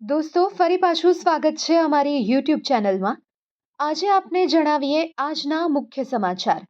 દોસ્તો, ફરી પાછું સ્વાગત છે અમારી યુટ્યુબ ચેનલમાં આજે આપને જણાવીએ આજના મુખ્ય સમાચાર.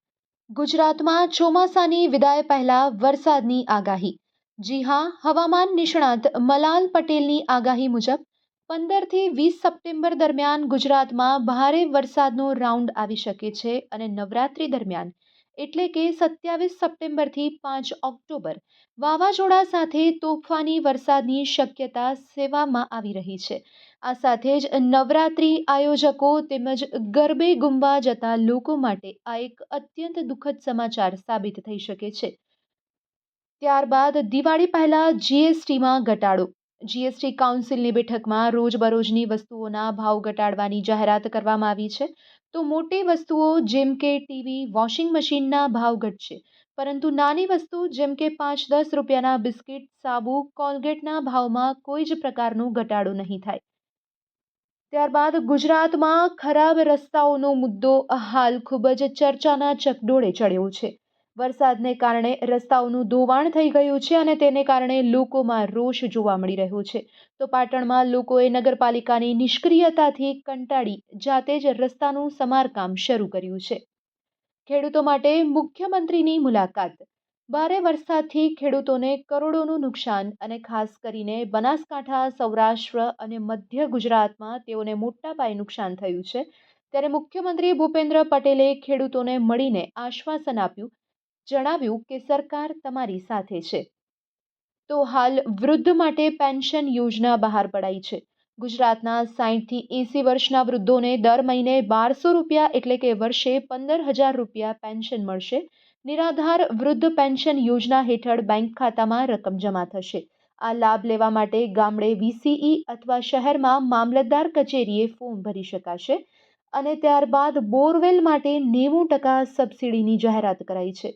ગુજરાતમાં ચોમાસાની વિદાય પહેલા વરસાદની આગાહી. જી હા, હવામાન નિષ્ણાત મલાલ પટેલની આગાહી મુજબ પંદરથી વીસ સપ્ટેમ્બર દરમિયાન ગુજરાતમાં ભારે વરસાદનો રાઉન્ડ આવી શકે છે અને નવરાત્રી દરમિયાન એટલે કે સત્યાવીસ સપ્ટેમ્બરથી પાંચ ઓક્ટોબર. વાવાઝોડા સાથે તોફાની વરસાદની શક્યતા સેવામાં આવી રહી છે. આ સાથે જ નવરાત્રિ આયોજકો તેમજ ગરબે ગુંબા જતા લોકો માટે આ એક અત્યંત દુઃખદ સમાચાર સાબિત થઈ શકે છે. ત્યારબાદ દિવાળી પહેલાં જીએસટીમાં ઘટાડો જીએસટી કાઉન્સિલની બેઠકમાં રોજબરોજની વસ્તુઓના ભાવ ઘટાડવાની જાહેરાત કરવામાં આવી છે. તો મોટી વસ્તુઓ જેમ કે ટીવી, વોશિંગ મશીનના ભાવ ઘટશે. પરંતુ નાની વસ્તુ જેમ કે પાંચ દસ રૂપિયાના બિસ્કિટ, સાબુ, કોલગેટના ભાવમાં કોઈ જ પ્રકારનો ઘટાડો નહીં થાય. ત્યારબાદ ગુજરાતમાં ખરાબ રસ્તાઓનો મુદ્દો હાલ ખૂબ જ ચર્ચાના ચકડોળે ચડ્યો છે. વરસાદને કારણે રસ્તાઓનું ધોવાણ થઈ ગયું છે અને તેને કારણે લોકોમાં રોષ જોવા મળી રહ્યો છે. તો પાટણમાં લોકોએ નગરપાલિકાની નિષ્ક્રિયતાથી કંટાળી જાતે જ રસ્તાનું સમારકામ શરૂ કર્યું છે. ખેડૂતો માટે મુખ્યમંત્રીની મુલાકાત. ભારે વરસાદથી ખેડૂતોને કરોડોનું નુકસાન અને ખાસ કરીને બનાસકાંઠા, સૌરાષ્ટ્ર અને મધ્ય ગુજરાતમાં તેઓને મોટા પાયે નુકસાન થયું છે. ત્યારે મુખ્યમંત્રી ભૂપેન્દ્ર પટેલે ખેડૂતોને મળીને આશ્વાસન આપ્યું જણાવ્યું કે સરકાર તમારી સાથે છે. તો હાલ વૃદ્ધ માટે પેન્શન યોજના બહાર પડાઈ છે. ગુજરાતના સાહીઠથી એંસી વર્ષના વૃદ્ધોને દર મહિને બારસો રૂપિયા એટલે કે વર્ષે પંદર હજાર રૂપિયા પેન્શન મળશે. નિરાધાર વૃદ્ધ પેન્શન યોજના હેઠળ બેંક ખાતામાં રકમ જમા થશે. આ લાભ લેવા માટે ગામડે વીસીઈ અથવા શહેરમાં મામલતદાર કચેરીએ ફોર્મ ભરી શકાશે અને ત્યારબાદ બોરવેલ માટે નેવું ટકા સબસિડીની જાહેરાત કરાઈ છે.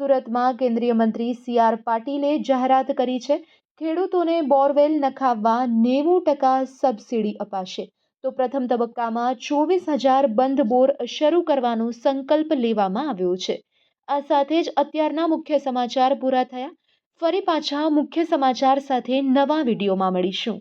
સુરતમાં કેન્દ્રીય મંત્રી સી આર પાટીલે જાહેરાત કરી છે, ખેડૂતોને બોરવેલ નખાવવા નેવું ટકા સબસિડી અપાશે. તો પ્રથમ તબક્કામાં ચોવીસ હજાર બંધ બોર શરૂ કરવાનો સંકલ્પ લેવામાં આવ્યો છે. આ સાથે જ અત્યારના મુખ્ય સમાચાર પૂરા થયા. ફરી પાછા મુખ્ય સમાચાર સાથે નવા વિડીયોમાં મળીશું.